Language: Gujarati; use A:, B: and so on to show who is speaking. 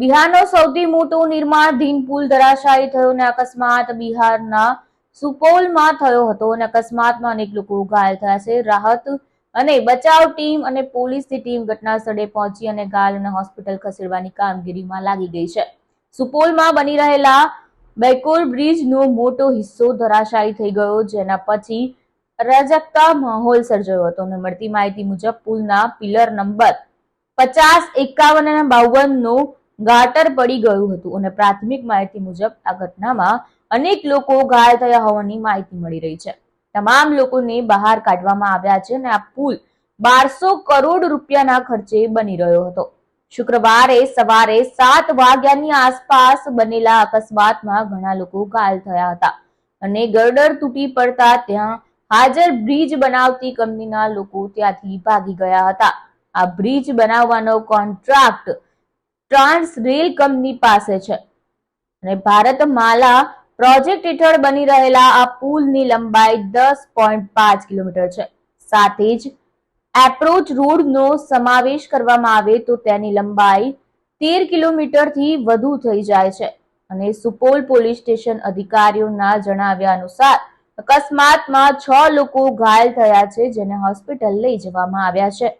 A: બિહારનો સૌથી મોટો નિર્માણધીન પુલ ધરાશાયી થયો અને અકસ્માત બિહારના સુપૌલમાં થયો હતો અને અકસ્માતમાં અનેક લોકો ઘાયલ થયા છે. રાહત અને બચાવ ટીમ અને પોલીસની ટીમ ઘટના સ્થળે પહોંચી અને ઘાયલોને હોસ્પિટલ ખસેડવાની કામગીરીમાં લાગી ગઈ છે. સુપોલમાં બની રહેલા બેકોર બ્રિજનો મોટો હિસ્સો ધરાશાયી થઈ ગયો, જેના પછી અરાજકતા માહોલ સર્જાયો હતો અને મળતી માહિતી મુજબ પુલના પિલર નંબર પચાસ, એકાવન અને બાવન નો ગાટર પડી ગયું હતું અને પ્રાથમિક માહિતી મુજબ આ ઘટનામાં અનેક લોકો ઘાયલ થયા હોવાની માહિતી મળી રહી છે. તમામ લોકોને બહાર કાઢવામાં આવ્યા છે અને આ પુલ બારસો કરોડ રૂપિયાના ખર્ચે બની રહ્યો હતો. શુક્રવારે સવારે સાત વાગ્યાની આસપાસ બનેલા અકસ્માતમાં ઘણા લોકો ઘાયલ થયા હતા અને ગરડર તૂટી પડતા ત્યાં હાજર બ્રિજ બનાવતી કંપનીના લોકો ત્યાંથી ભાગી ગયા હતા. આ બ્રિજ બનાવવાનો કોન્ટ્રાક્ટ ટ્રાન્સ રેલ કંપની પાસે છે. અને ભારત માલા પ્રોજેક્ટ હેઠળ બની રહેલા આ પુલની લંબાઈ દસ પોઈન્ટ પાંચ કિલોમીટર છે. સાથે જ એપ્રોચ રોડનો સમાવેશ કરવામાં આવે તો તેની લંબાઈ તેર કિલોમીટરથી વધુ થઈ જાય છે. અને સુપોલ પોલીસ સ્ટેશન અધિકારીઓના જણાવ્યા અનુસાર અકસ્માતમાં છ લોકો ઘાયલ થયા છે, જેને હોસ્પિટલ લઈ જવામાં આવ્યા છે.